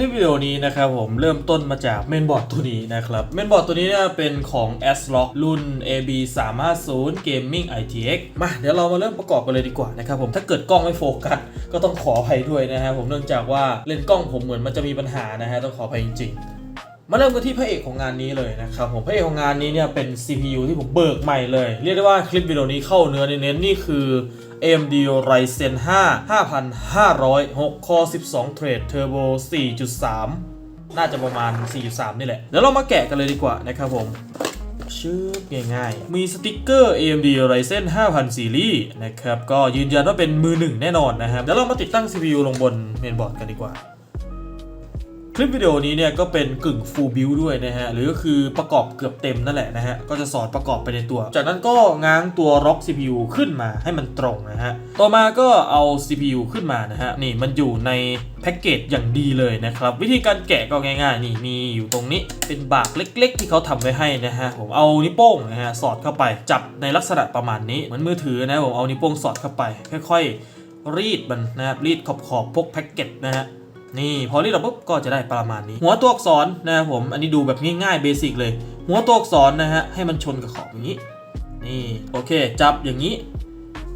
ลิปวิดีโอนี้นะครับผมเริ่มต้นมาจากเมนบอร์ดตัวนี้นะครับ เมนบอร์ดตัวนี้เนี่ยเป็นของ s l o c k รุ่น AB 3 5 0 Gaming ITX มาเดี๋ยวเรามาเริ่มประกอบกันเลยดีกว่านะครับผมถ้าเกิดกล้องไม่โฟกัสก็ต้องขออภัยด้วยนะฮะผมเนื่องจากว่าเลนส์กล้องผมเหมือนมันจะมีปัญหานะฮะต้องขออภัยจริงๆมาเริ่มกันที่พระเอกของงานนี้เลยนะครับผมพระเอกของงานนี้เนี่ยเป็น CPU ที่ผมเบิกใหม่เลย เรียกได้ว่าคลิปวิดีโอนี้เข้าเนื้อเน้นนี่คือ AMD Ryzen 5 5500 6 Core 12 Thread Turbo 4.3 น่าจะประมาณ 4.3 นี่แหละ เดี๋ยวเรามาแกะกันเลยดีกว่านะครับผมชื่อง่ายๆ มีสติกเกอร์ AMD Ryzen 5000ซีรีส์นะครับ ก็ยืนยันว่าเป็นมือหนึ่งแน่นอนนะครับ เดี๋ยวเรามาติดตั้ง CPU ลงบนเมนบอร์ดกันดีกว่า คลิปวิดีโอนี้เนี่ยก็เป็นกึ่ง full build ด้วยนะฮะ หรือก็คือประกอบเกือบเต็มนั่นแหละนะฮะ ก็จะสอนประกอบไปในตัว จากนั้นก็ง้างตัวล็อก CPU ขึ้นมาให้มันตรงนะฮะ ต่อมาก็เอา CPU ขึ้นมานะฮะ นี่มันอยู่ในแพ็กเกจอย่างดีเลยนะครับ วิธีการแกะก็ง่ายๆ นี่มีอยู่ตรงนี้เป็นบากเล็ก ๆ ที่เขาทำไว้ให้นะฮะ ผมเอานิ้วโป้งนะฮะสอดเข้าไปจับในลักษณะประมาณนี้เหมือนมือถือนะผมเอานิ้วโป้งสอดเข้าไป ค่อย ๆ รีดมันนะครับรีดขอบๆพวกแพ็กเกจนะฮะ นี่พอรีดออกปุ๊บก็จะได้ประมาณนี้ หัวตัวอักษรนะครับผมอันนี้ดูแบบง่ายๆเบสิกเลย หัวตัวอักษรนะฮะให้มันชนกับขอบอย่างนี้ นี่โอเค จับอย่างนี้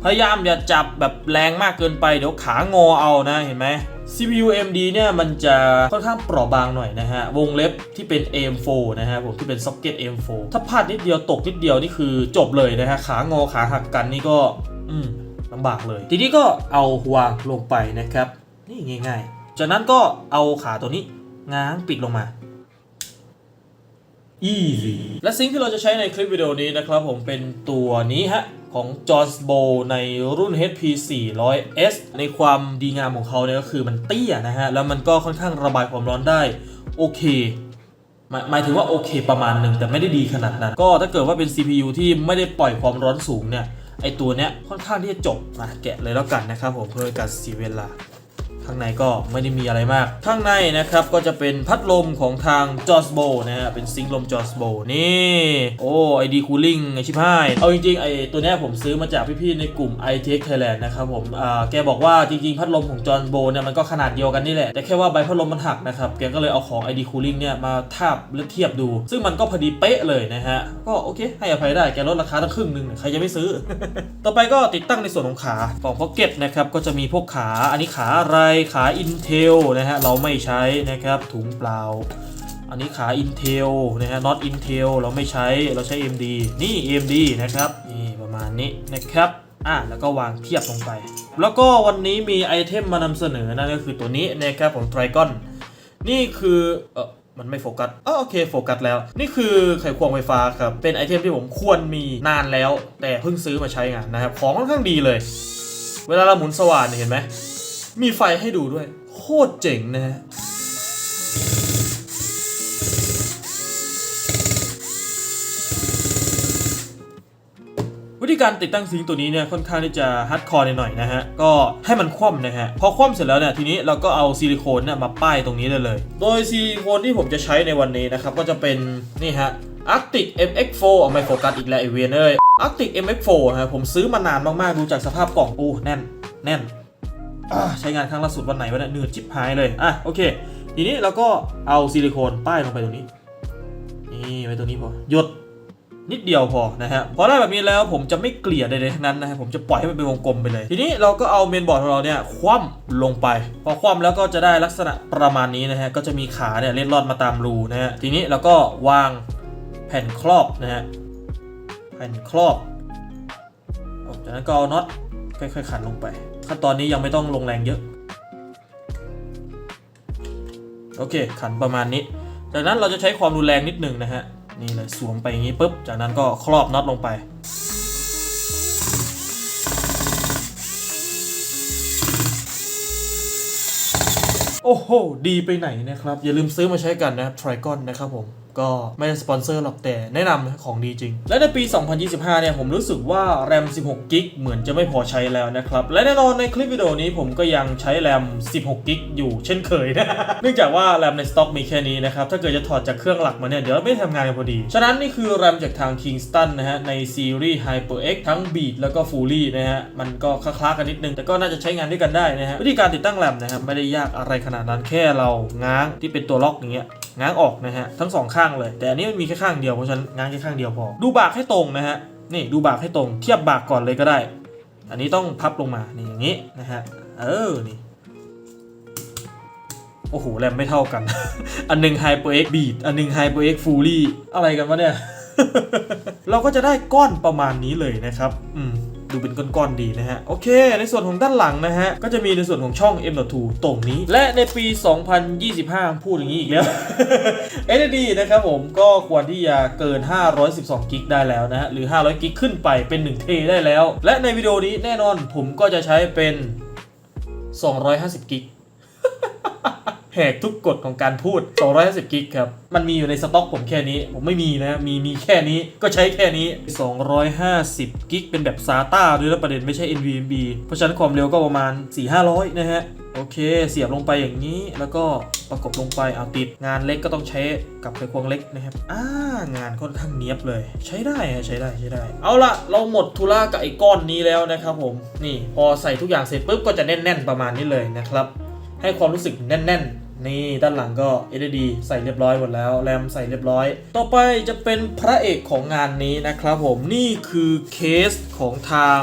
พยายามอย่าจับแบบแรงมากเกินไปเดี๋ยวขางอเอานะเห็นไหม CPU AMD เนี่ยมันจะค่อนข้างเปราะบางหน่อยนะฮะ วงเล็บที่เป็น AM4 นะฮะผมที่เป็นซ็อกเก็ต AM4 ถ้าพลาดนิดเดียวตกนิดเดียวนี่คือจบเลยนะฮะ ขางอขาหักกันนี่ก็ อืมลำบากเลย ทีนี้ก็เอาวางลงไปนะครับ นี่ง่าย ๆ จากนั้นก็เอาขาตัวนี้ง้างปิดลงมา easy และซิงค์ที่เราจะใช้ในคลิปวิดีโอนี้นะครับผมเป็นตัวนี้ฮะ ของ j o s b o ในรุ่น HP 400S ในความดีงามของเขาเนี่ยก็คือมันเตี้ยนะฮะ แล้วมันก็ค่อนข้างระบายความร้อนได้ โอเคหมายหมายถึงว่าโอเคประมาณหนึ่งแต่ไม่ได้ดีขนาดนั้น ก็ถ้าเกิดว่าเป็น CPU ที่ไม่ได้ปล่อยความร้อนสูงเนี่ย ไอตัวเนี้ยค่อนข้างที่จะจบมาแกะเลยแล้วกันนะครับผมเพื่อการเสียเวลา ข้างในก็ไม่ได้มีอะไรมาก ข้างในนะครับก็จะเป็นพัดลมของทาง j o s b o นะฮะเป็นซิงค์ลม j o s b o นี่ โอ้ไอดีคูลิ่งไอชิบหายเอาจริงๆไอตัวเนี้ยผมซื้อมาจากพี่ๆในกลุ่ม i t e c Thailand นะครับผมอ่าแกบอกว่าจริงๆ พัดลมของ j o s b o เนี่ยมันก็ขนาดเดียวกันนี่แหละ แต่แค่ว่าใบพัดลมมันหักนะครับ แกก็เลยเอาของ ID Cooling เนี่ยมาทาบและเทียบดู ซึ่งมันก็พอดีเป๊ะเลยนะฮะ ก็โอเค ให้อภัยได้แกลดราคาตั้งครึ่งหนึงเนี่ยใครจะไม่ซื้อ ต่อไปก็ติดตั้งในส่วนของขาของพ็อกเก็ตนะครับก็จะมีพวกขาอันนี้ขาอะไรขา Intel นะฮะเราไม่ใช้นะครับถุงเปล่า อันนี้ขา Intel นะฮะ not Intel เราไม่ใช้เราใช้ AMD นี่ AMD นะครับนี่ประมาณนี้นะครับอะแล้วก็วางเทียบลงไป แล้วก็วันนี้มีไอเทมมานำเสนอนั่นก็คือตัวนี้นะครับของ Trigon นี่คือเออมันไม่โฟกัสอ๋อโอเคโฟกัสแล้ว นี่คือไขควงไฟฟ้าครับ เป็นไอเทมที่ผมควรมีนานแล้ว แต่เพิ่งซื้อมาใช้งานนะครับ ของค่อนข้างดีเลย เวลาเราหมุนสว่านเห็นไหม มีไฟให้ดูด้วย โคตรเจ๋งนะฮะวิธีการติดตั้งซิงตัวนี้เนี่ยค่อนข้างที่จะฮาร์ดคอร์หน่อยๆนะฮะ ก็ให้มันคว่ำนะฮะ พอคว่ำเสร็จแล้วเนี่ยทีนี้เราก็เอาซิลิโคนเนี่ยมาป้ายตรงนี้ได้เลย โดยซิลิโคนที่ผมจะใช้ในวันนี้นะครับ ก็จะเป็นนี่ฮะ Arctic MX4 เอาไม่โฟกัสอีกแล้วไอเวนเอ้ย Arctic MX4 ฮะผมซื้อมานานมากๆดูจากสภาพกล่องโอ้แน่น แน่น ใช้งานครั้งล่าสุดวันไหนวะเนี่ยหนืดจิบหายเลยอะโอเค ทีนี้เราก็เอาซิลิโคนป้ายลงไปตรงนี้ นี่ไว้ตรงนี้พอหยดนิดเดียวพอนะฮะพอได้แบบนี้แล้วผมจะไม่เกลี่ยใดๆทั้งนั้นนะฮะผมจะปล่อยให้มันเป็นวงกลมไปเลย ทีนี้เราก็เอาเมนบอร์ดของเราเนี่ยคว่ำลงไป พอคว่ำแล้วก็จะได้ลักษณะประมาณนี้นะฮะก็จะมีขาเนี่ยเล็ดลอดมาตามรูนะฮะทีนี้เราก็วางแผ่นครอบนะฮะแผ่นครอบจากนั้นก็เอาน็อตค่อยๆขันลงไป ขั้นตอนนี้ยังไม่ต้องลงแรงเยอะ โอเค ขันประมาณนี้ จากนั้นเราจะใช้ความรุนแรงนิดหนึ่งนะฮะ นี่เลยสวมไปอย่างนี้ปุ๊บ จากนั้นก็ครอบน็อตลงไปโอ้โห ดีไปไหนนะครับ อย่าลืมซื้อมาใช้กันนะครับ Trigon นะครับผม ก็ไม่ได้สปอนเซอร์หรอกแต่แนะนำของดีจริง และในปี 2025 เนี่ย ผมรู้สึกว่าแรม 16 กิกเหมือนจะไม่พอใช้แล้วนะครับ และแน่นอนในคลิปวิดีโอนี้ผมก็ยังใช้แรม 16 กิกอยู่เช่นเคยนะ เนื่องจากว่าแรมในสต็อกมีแค่นี้นะครับ ถ้าเกิดจะถอดจากเครื่องหลักมาเนี่ย เดี๋ยวไม่ทำงานกันพอดี ฉะนั้นนี่คือแรมจากทาง Kingston นะฮะในซีรีส์ HyperX ทั้ง Beat แล้วก็ Fully นะฮะมันก็คล้าๆกันนิดนึงแต่ก็น่าจะใช้งานด้วยกันได้นะฮะวิธีการติดตั้งแรมนะครับไม่ได้ยากอะไรขนาดนั้นแค่เราง้างที่เป็นตัวล็อกอย่างเงี้ย ง้างออกนะฮะทั้งสองข้างเลย แต่อันนี้มันมีแค่ข้างเดียวเพราะฉะนั้นง้างแค่ข้างเดียวพอ ดูบากให้ตรงนะฮะนี่ดูบากให้ตรงเทียบบากก่อนเลยก็ได้ อันนี้ต้องพับลงมานี่อย่างนี้นะฮะเออนี่โอ้โหแรมไม่เท่ากัน อันหนึ่ง HyperX Beat อันหนึ่ง HyperX Fully อะไรกันวะเนี่ย เราก็จะได้ก้อนประมาณนี้เลยนะครับ อืม ดูเป็นก้อนๆดีนะฮะ โอเค ในส่วนของด้านหลังนะฮะ ก็จะมีในส่วนของช่อง M.2 ตรงนี้ และในปี 2025 พูดอย่างนี้อีกแล้ว SSD นะครับผมก็ควรที่จะเกิน 512กิกได้แล้วนะฮะ หรือ 500กิกขึ้นไปเป็น 1 เทได้แล้ว และในวิดีโอนี้แน่นอนผมก็จะใช้เป็น 250กิก แหกทุกกฎของการพูด 250 กิกครับ มันมีอยู่ในสต็อกผมแค่นี้ ผมไม่มีนะ มีมีแค่นี้ ก็ใช้แค่นี้ 250 กิกเป็นแบบ SATA ด้วยนะประเด็นไม่ใช่ NVMe เพราะฉะนั้นความเร็วก็ประมาณ 4-500 นะฮะ โอเค เสียบลงไปอย่างนี้ แล้วก็ประกบลงไป เอาติด งานเล็กก็ต้องใช้กับไขควงเล็กนะครับ อ่า งานค่อนข้างเนียบเลย ใช้ได้ใช้ได้ใช้ได้ เอาละเราหมดธุระกับไอ้ก้อนนี้แล้วนะครับผม นี่ พอใส่ทุกอย่างเสร็จปุ๊บก็จะแน่น ๆ ประมาณนี้เลยนะครับ ให้ความรู้สึกแน่น ๆ นี่ด้านหลังก็ SSD ใส่เรียบร้อยหมดแล้ว แรมใส่เรียบร้อย ต่อไปจะเป็นพระเอกของงานนี้นะครับผมนี่คือเคสของทาง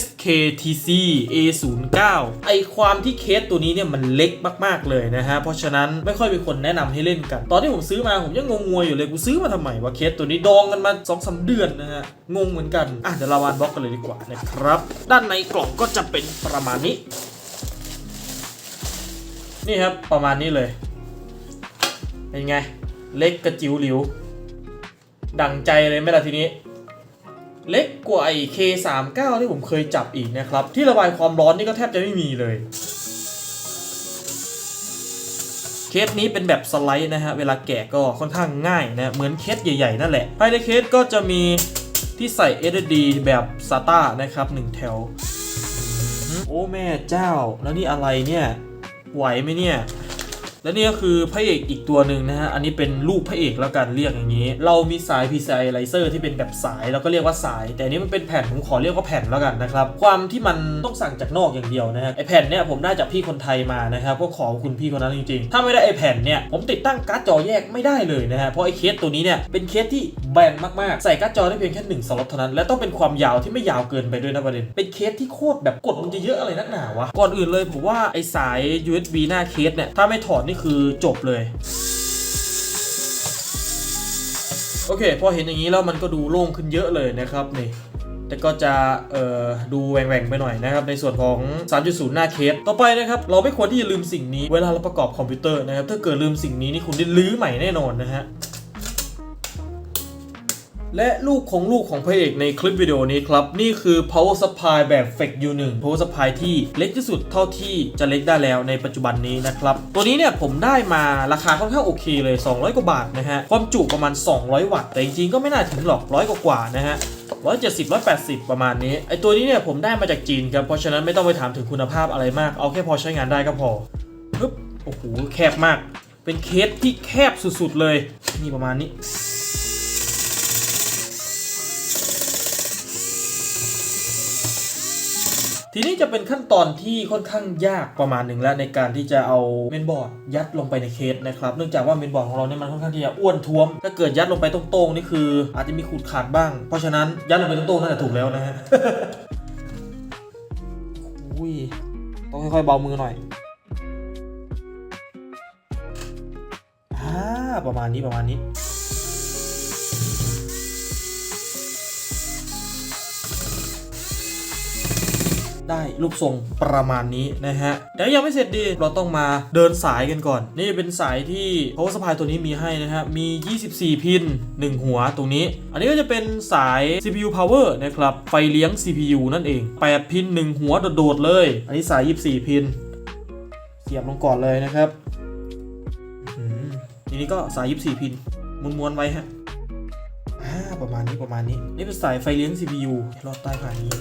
SKTC A09 ไอความที่เคสตัวนี้เนี่ยมันเล็กมากๆเลยนะฮะ เพราะฉะนั้นไม่ค่อยมีคนแนะนำให้เล่นกัน ตอนที่ผมซื้อมาผมยังงงๆอยู่เลยกูซื้อมาทำไมวะเคสตัวนี้ดองกันมา2อสเดือนนะฮะ งงเหมือนกัน อะเดี๋ยวเราวานบล็อกกันเลยดีกว่านะครับ ด้านในกล่องก็จะเป็นประมาณนี้ นี่ครับประมาณนี้เลย เป็นไง เล็กกระจิ๋วหลิว ดังใจเลยไหมล่ะทีนี้ เล็กกว่าไอ้ K39 ที่ผมเคยจับอีกนะครับ ที่ระบายความร้อนนี่ก็แทบจะไม่มีเลย เคสนี้เป็นแบบสไลด์นะฮะ เวลาแกะก็ค่อนข้างง่ายนะ เหมือนเคสใหญ่ๆนั่นแหละภายในเคสก็จะมีที่ใส่ SSD แบบ SATA นะครับ 1 แถว โอ้แม่เจ้าแล้วนี่อะไรเนี่ย ไหวไหมเนี่ย และนี่ก็คือพระเอกอีกตัวหนึ่งนะฮะ อันนี้เป็นลูกพระเอกแล้วกันเรียกอย่างนี้ เรามีสาย PCI Laser ที่เป็นแบบสายเราก็เรียกว่าสาย แต่อันนี้มันเป็นแผ่นผมขอเรียกว่าแผ่นแล้วกันนะครับ ความที่มันต้องสั่งจากนอกอย่างเดียวนะฮะไอแผ่นเนี่ยผมได้จากพี่คนไทยมานะครับก็ขอบคุณพี่คนนั้นจริงๆ ถ้าไม่ได้ไอแผ่นเนี่ยผมติดตั้งการ์ดจอแยกไม่ได้เลยนะฮะเพราะไอเคสตัวนี้เนี่ยเป็นเคสที่แบนมากๆ ใส่การ์ดจอได้เพียงแค่หนึ่งสล็อตเท่านั้นและต้องเป็นความยาวที่ไม่ยาวเกินไปด้วยนะประเด็นเป็นเคสที่โคตรแบบกดมันจะเยอะอะไรนักหนาวะก่อนอื่นเลยผมว่าไอสาย USB หน้าเคสเนี่ยถ้าไม่ถอดนี่คือจบเลย โอเค พอเห็นอย่างนี้แล้วมันก็ดูโล่งขึ้นเยอะเลยนะครับนี่แต่ก็จะดูแหว่งๆไปหน่อยนะครับในส่วนของ 3.0 หน้าเคส ต่อไปนะครับ เราไม่ควรที่จะลืมสิ่งนี้เวลาเราประกอบคอมพิวเตอร์นะครับ ถ้าเกิดลืมสิ่งนี้นี่คุณได้ลื้อใหม่แน่นอนนะฮะ และลูกของลูกของพระเอกในคลิปวิดีโอนี้ครับ นี่คือ power supply แบบ FEC U1 power supply ที่เล็กที่สุดเท่าที่จะเล็กได้แล้วในปัจจุบันนี้นะครับ ตัวนี้เนี่ยผมได้มาราคาค่อนข้างโอเคเลย 200 กว่าบาทนะฮะ ความจุประมาณ 200 วัตต์แต่จริงๆก็ไม่น่าถึงหรอกร้อยกว่าๆนะฮะ170 180 ประมาณนี้ไอตัวนี้เนี่ยผมได้มาจากจีนครับ เพราะฉะนั้นไม่ต้องไปถามถึงคุณภาพอะไรมาก เอาแค่พอใช้งานได้ก็พอปึ๊บโอ้โหแคบมาก เป็นเคสที่แคบสุดๆเลย นี่ประมาณนี้ ทีนี้จะเป็นขั้นตอนที่ค่อนข้างยากประมาณหนึ่งแล้วในการที่จะเอาเมนบอร์ดยัดลงไปในเคสนะครับเนื่องจากว่าเมนบอร์ดของเราเนี่ยมันค่อนข้างที่จะอ้วนท้วม ถ้าเกิดยัดลงไปตรงๆนี่คือ อาจจะมีขูดขาดบ้าง เพราะฉะนั้นยัดลงไปตรงๆนั่นแหละถูกแล้วนะฮะอุ้ยต้องค่อยๆเบามือหน่อยอ่าประมาณนี้ประมาณนี้ ได้รูปทรงประมาณนี้นะฮะแต่ยังไม่เสร็จดีเราต้องมาเดินสายกันก่อน นี่เป็นสายที่ power supply ตัวนี้มีให้นะฮะมี 24 พิน 1 หัวตรงนี้ อันนี้ก็จะเป็นสาย CPU power นะครับไฟเลี้ยง CPU นั่นเอง 8 พิน 1 หัวโดดๆเลย อันนี้สาย 24 พินเสียบลงก่อนเลยนะครับทีนี้ก็สาย 24 พินม้วนๆไว้ฮะอ่าประมาณนี้ประมาณนี้ นี่เป็นสายไฟเลี้ยง CPU รอดใต้ผ่านนี้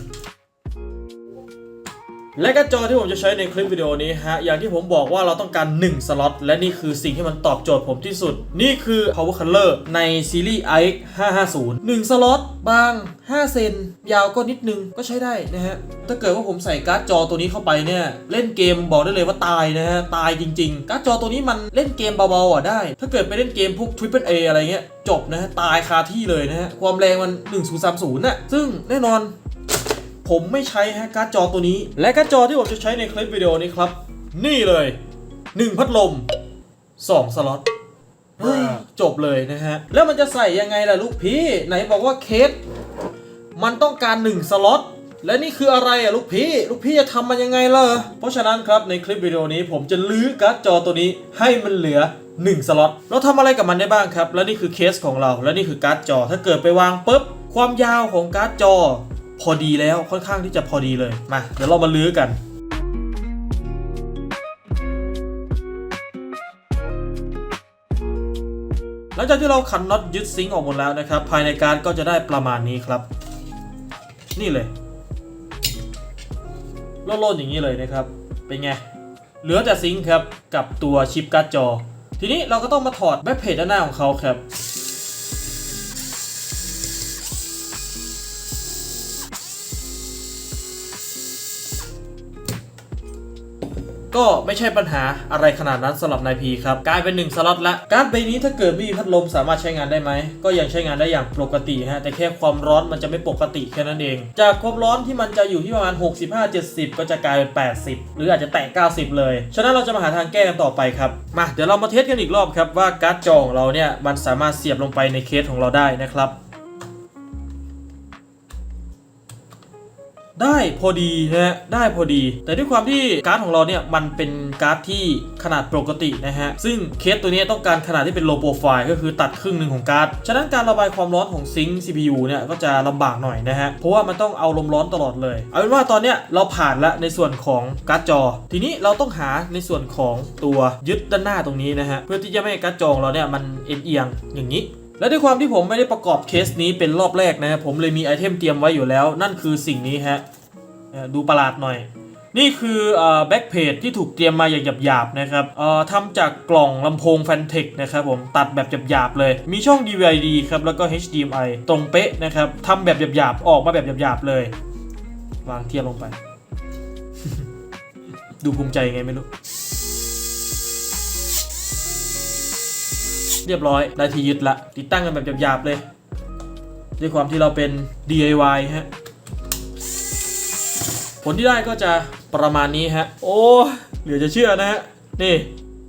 และการ์ดจอที่ผมจะใช้ในคลิปวิดีโอนี้ฮะ อย่างที่ผมบอกว่าเราต้องการ 1 สล็อต และนี่คือสิ่งที่มันตอบโจทย์ผมที่สุด นี่คือ Power Color ในซีรีส์ iX 550 1 สล็อต บาง 5 เซน ยาวก็นิดนึงก็ใช้ได้นะฮะ ถ้าเกิดว่าผมใส่การ์ดจอตัวนี้เข้าไปเนี่ย เล่นเกมบอกได้เลยว่าตายนะฮะ ตายจริง ๆ การ์ดจอตัวนี้มันเล่นเกมเบาๆอะได้ ถ้าเกิดไปเล่นเกมพวก Triple A อะไรเงี้ยจบนะฮะ ตายคาที่เลยนะฮะ ความแรงมัน 1030น่ะซึ่งแน่นอน ผมไม่ใช้ฮะการ์ดจอตัวนี้ และการ์ดจอที่ผมจะใช้ในคลิปวิดีโอนี้ครับ นี่เลย 1 พัดลม 2 สล็อตเฮ้ยจบเลยนะฮะ แล้วมันจะใส่ยังไงล่ะลูกพี่ ไหนบอกว่าเคสมันต้องการ 1 สล็อตและนี่คืออะไรอะลูกพี่ ลูกพี่จะทำมันยังไงล่ะ เพราะฉะนั้นครับในคลิปวิดีโอนี้ผมจะลื้อการ์ดจอตัวนี้ให้มันเหลือ 1 สล็อตเราทำอะไรกับมันได้บ้างครับ และนี่คือเคสของเรา และนี่คือการ์ดจอ ถ้าเกิดไปวางปุ๊บ ความยาวของการ์ดจอ พอดีแล้วค่อนข้างที่จะพอดีเลยมาเดี๋ยวเรามาลื้อกันหลังจากที่เราขันน็อตยึดซิงค์ออกหมดแล้วนะครับ ภายในการก็จะได้ประมาณนี้ครับ นี่เลยโล่นๆอย่างนี้เลยนะครับ เป็นไง เหลือแต่ซิงค์ครับกับตัวชิปการ์ดจอ ทีนี้เราก็ต้องมาถอดแบ็คเพจด้านหน้าของเขาครับ ก็ไม่ใช่ปัญหาอะไรขนาดนั้นสำหรับนายพีครับกลายเป็น 1 สล็อตละการ์ดใบนี้ถ้าเกิดไม่มีพัดลมสามารถใช้งานได้ไหม ก็ยังใช้งานได้อย่างปกติฮะแต่แค่ความร้อนมันจะไม่ปกติแค่นั้นเอง จากความร้อนที่มันจะอยู่ที่ประมาณ 65-70 ก็จะกลายเป็น 80 หรืออาจจะแตะ 90 เลย ฉะนั้นเราจะมาหาทางแก้กันต่อไปครับมาเดี๋ยวเรามาเทสกันอีกรอบครับว่าการ์ดจอของเราเนี่ยมันสามารถเสียบลงไปในเคสของเราได้นะครับ ได้พอดีนะฮะได้พอดี แต่ด้วยความที่การ์ดของเราเนี่ยมันเป็นการ์ดที่ขนาดปกตินะฮะซึ่งเคสตัวนี้ต้องการขนาดที่เป็น low profile ก็คือตัดครึ่งหนึ่งของการ์ดฉะนั้นการระบายความร้อนของซิงค์ CPU เนี่ยก็จะลำบากหน่อยนะฮะเพราะว่ามันต้องเอาลมร้อนตลอดเลยเอาเป็นว่าตอนเนี้ยเราผ่านแล้วในส่วนของการ์ดจอ ทีนี้เราต้องหาในส่วนของตัวยึดด้านหน้าตรงนี้นะฮะเพื่อที่จะไม่ให้การ์ดจอของเราเนี่ยมันเอ็นเอียงอย่างนี้ และด้วยความที่ผมไม่ได้ประกอบเคสนี้เป็นรอบแรกนะผมเลยมีไอเทมเตรียมไว้อยู่แล้ว นั่นคือสิ่งนี้ฮะดูประหลาดหน่อย นี่คือแบ็กเพจที่ถูกเตรียมมาอย่างหยาบๆนะครับทำจากกล่องลำโพงแฟนเทคนะครับผมตัดแบบหยาบๆเลย มีช่อง DVD ครับแล้วก็ HDMI ตรงเป๊ะนะครับทำแบบหยาบๆออกมาแบบหยาบๆเลยวางเทียบลงไป ดูภูมิใจไงไม่รู้ เรียบร้อยได้ที่ยึดละติดตั้งกันแบบหยาบๆเลย ด้วยความที่เราเป็น DIY ฮะผลที่ได้ก็จะประมาณนี้ฮะ โอ้เหลือจะเชื่อนะฮะนี่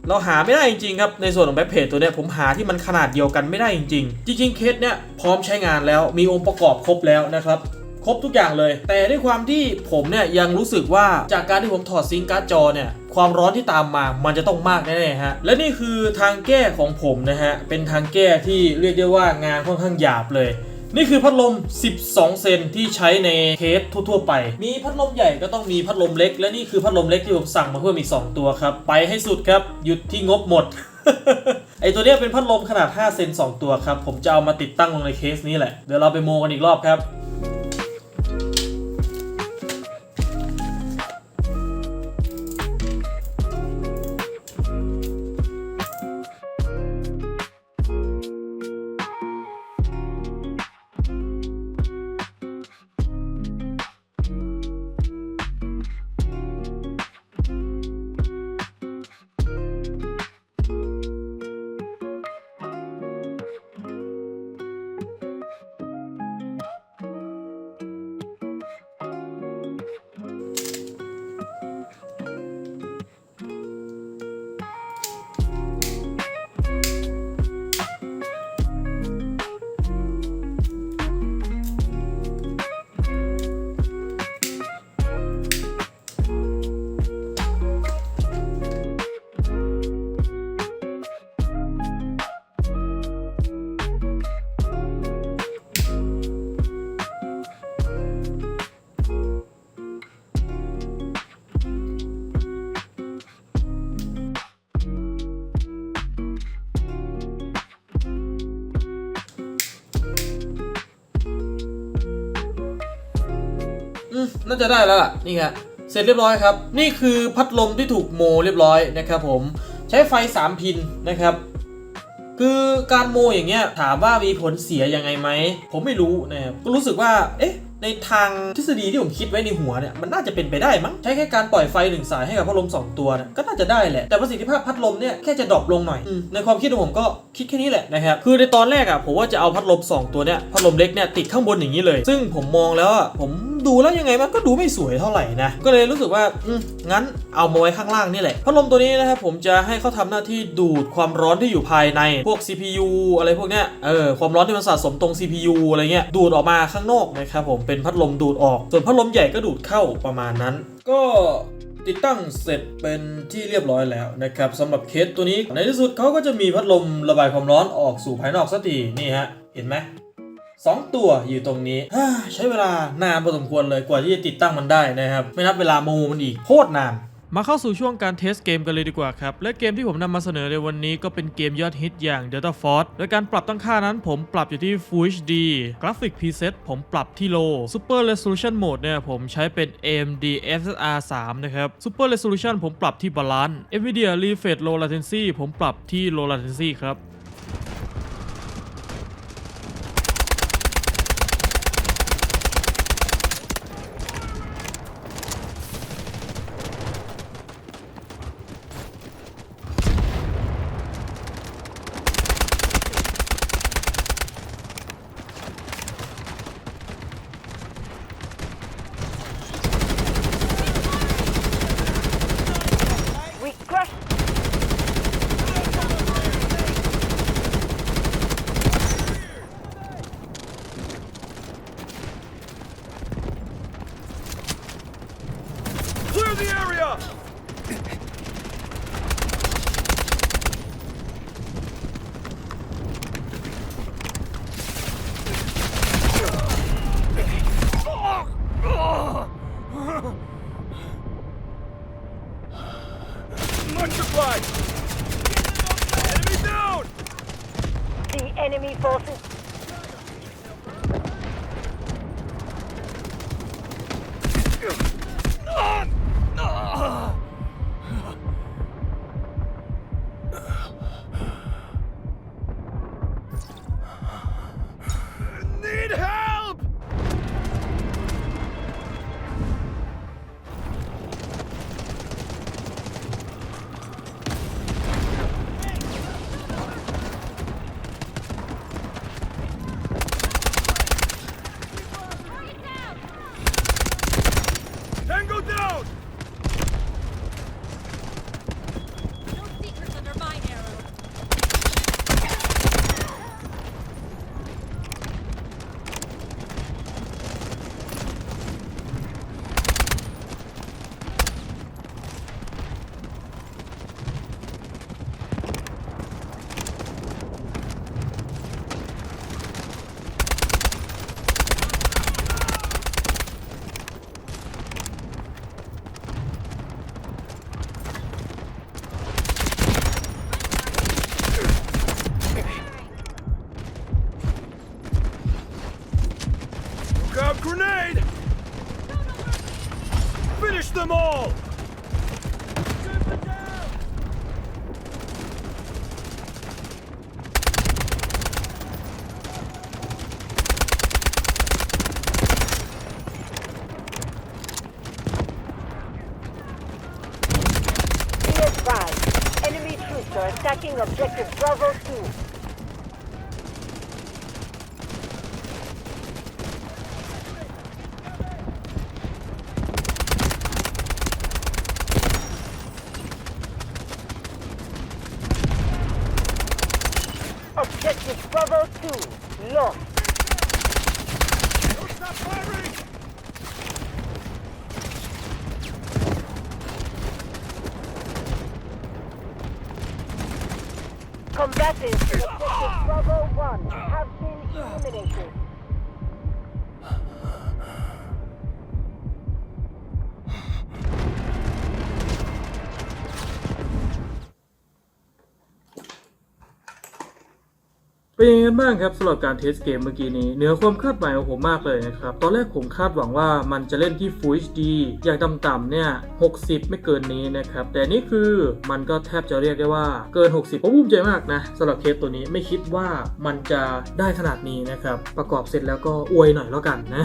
เราหาไม่ได้จริงๆครับ ในส่วนของแบ็คเพจตัวเนี้ยผมหาที่มันขนาดเดียวกันไม่ได้จริง ๆ จริง ๆ เคสเนี้ยพร้อมใช้งานแล้วมีองค์ประกอบครบแล้วนะครับ ครบทุกอย่างเลย แต่ด้วยความที่ผมเนี่ยยังรู้สึกว่าจากการที่ผมถอดซิงการ์ดจอเนี่ยความร้อนที่ตามมา มันจะต้องมากแน่ๆฮะ และนี่คือทางแก้ของผมนะฮะ เป็นทางแก้ที่เรียกได้ว่างานค่อนข้างหยาบเลย นี่คือพัดลม 12 เซนที่ใช้ในเคสทั่ว ๆ ไป มีพัดลมใหญ่ก็ต้องมีพัดลมเล็ก และนี่คือพัดลมเล็กที่ผมสั่งมาเพิ่มอีก 2 ตัวครับ ไปให้สุดครับ หยุดที่งบหมด ไอตัวเนี้ยเป็นพัดลมขนาด 5 เซน2 ตัวครับ ผมจะเอามาติดตั้งลงในเคสนี้แหละ เดี๋ยวเราไปโมกันอีกรอบครับ น่าจะได้แล้วล่ะนี่ไงเสร็จเรียบร้อยครับ นี่คือพัดลมที่ถูกโมเรียบร้อยนะครับผมใช้ไฟ 3 พินนะครับคือการโมอย่างเงี้ยถามว่ามีผลเสียยังไงไหม ผมไม่รู้นะครับก็รู้สึกว่า เอ๊ะ ในทางทฤษฎีที่ผมคิดไว้ในหัวเนี่ยมันน่าจะเป็นไปได้มั้ง ใช้แค่การปล่อยไฟหนึ่งสายให้กับพัดลม 2 ตัวเนี่ยก็น่าจะได้แหละ แต่ประสิทธิภาพพัดลมเนี่ยแค่จะดรอปลงหน่อยอในความคิดของผมก็คิดแค่นี้แหละนะครับ คือในตอนแรกอะผมว่าจะเอาพัดลม 2 ตัวเนี่ยพัดลมเล็กเนี่ยติดข้างบนอย่างนี้เลย ซึ่งผมมองแล้วอะผม ดูแล้วยังไงมันก็ดูไม่สวยเท่าไหร่นะ ก็เลยรู้สึกว่างั้นเอามาไว้ข้างล่างนี่แหละ พัดลมตัวนี้นะครับผมจะให้เขาทำหน้าที่ดูดความร้อนที่อยู่ภายใน พวก CPU อะไรพวกเนี้ย เออ ความร้อนที่มันสะสมตรง CPU อะไรเงี้ย ดูดออกมาข้างนอกนะครับผม เป็นพัดลมดูดออก ส่วนพัดลมใหญ่ก็ดูดเข้าประมาณนั้น ก็ติดตั้งเสร็จเป็นที่เรียบร้อยแล้วนะครับสำหรับเคสตัวนี้ ในที่สุดเขาก็จะมีพัดลมระบายความร้อนออกสู่ภายนอกสักทีนี่ฮะ เห็นไหม สองตัวอยู่ตรงนี้ ใช้เวลานานพอสมควรเลยกว่าที่จะติดตั้งมันได้นะครับ ไม่นับเวลาโมมันอีกโคตรนานมาเข้าสู่ช่วงการเทสเกมกันเลยดีกว่าครับ และเกมที่ผมนำมาเสนอในวันนี้ก็เป็นเกมยอดฮิตอย่าง Delta Force โดยการปรับตั้งค่านั้นผมปรับอยู่ที่ Full HD Graphic Preset ผมปรับที่ Low Super Resolution Mode เนี่ยผมใช้เป็น AMD FSR 3 นะครับ Super Resolution ผมปรับที่ Balance Nvidia Refresh Low Latency ผมปรับที่ Low Latency ครับ Much obliged! Enemy down! The enemy forces. Them all! Objective Bravo 2 lost. Don't stop firing! เเป็นบ้างครับสำหรับการเทสเกมเมื่อกี้นี้เหนือความคาดหมายของผมมากเลยนะครับ ตอนแรกผมคาดหวังว่ามันจะเล่นที่ Full HD อย่างต่ำๆเนี่ย 60 ไม่เกินนี้นะครับ แต่นี่คือมันก็แทบจะเรียกได้ว่าเกิน 60ผมภูมิใจมากนะสำหรับเคสตัวนี้ไม่คิดว่ามันจะได้ขนาดนี้นะครับ ประกอบเสร็จแล้วก็อวยหน่อยแล้วกันนะ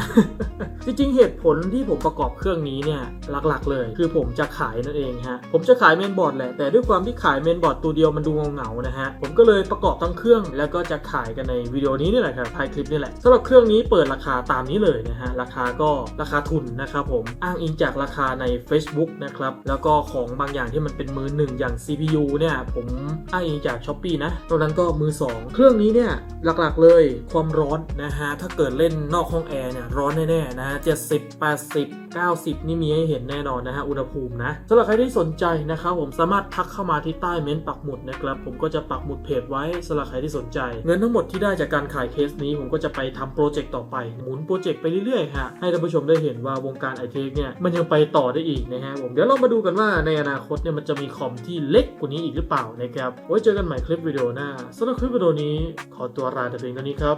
จริงๆเหตุผลที่ผมประกอบเครื่องนี้เนี่ยหลักๆ เลย คือผมจะขายนั่นเองฮะผมจะขายเมนบอร์ดแหละแต่ด้วยความที่ขายเมนบอร์ดตัวเดียวมันดูเหงาๆนะฮะผมก็เลยประกอบทั้งเครื่องแล้วก็จะขายกันในวิดีโอนี้นี่แหละครับท้ายคลิปนี่แหละสำหรับเครื่องนี้เปิดราคาตามนี้เลยนะฮะราคาก็ราคาทุนนะครับผมอ้างอิงจากราคาใน Facebook นะครับแล้วก็ของบางอย่างที่มันเป็นมือหนึ่งอย่าง CPU เนี่ยผมอ้างอิงจาก s h อ p e e นะตรงนั้นก็มือสองเครื่องนี้เนี่ยหลักๆเลยความร้อนนะฮะถ้าเกิดเล่นนอกห้องแอร์เนี่ยร้อนแน่ๆนะฮะ70 80 90 นี่มีให้เห็นแน่นอนนะฮะอุณหภูมินะสำหรับใครที่สนใจนะครับผมสามารถทักเข้ามาที่ใต้เม้นต์ปักหมุดนะครับผมก็จะปักหมุดเพจไว้สำหรับใครที่สนใจ เงินทั้งหมดที่ได้จากการขายเคสนี้ผมก็จะไปทำโปรเจกต์ต่อไป หมุนโปรเจกต์ไปเรื่อยๆฮะให้ท่านผู้ชมได้เห็นว่าวงการไอเทคเนี่ยมันยังไปต่อได้อีกนะฮะผมเดี๋ยวเรามาดูกันว่าในอนาคตเนี่ยมันจะมีคอมที่เล็กกว่านี้อีกหรือเปล่านะครับไว้เจอกันใหม่คลิปวิดีโอหน้าสำหรับคลิปวิดีโอนี้ขอตัวลาแต่เพียงเท่านี้ครับ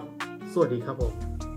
สวัสดีครับผม